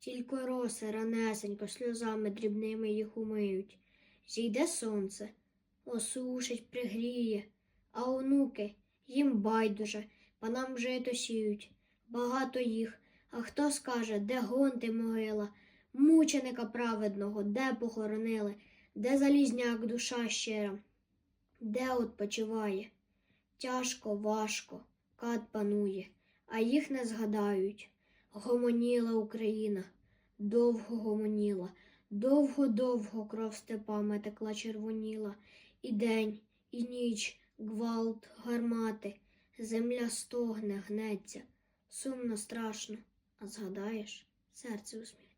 тільки роси ранесенько сльозами дрібними їх умиють. Зійде сонце, осушить, пригріє, а онуки їм байдуже, панам жито сіють, багато їх. А хто скаже, де гонти могила, мученика праведного, де похоронили, де залізняк душа щира, де odpoчиває? Тяжко, важко, кат панує, а їх не згадають. Гомоніла Україна, довго гомоніла, довго-довго кров степами текла червоніла, і день, і ніч, гвалт, гармати, земля стогне, гнеться, сумно, страшно, а згадаєш, серце усміх.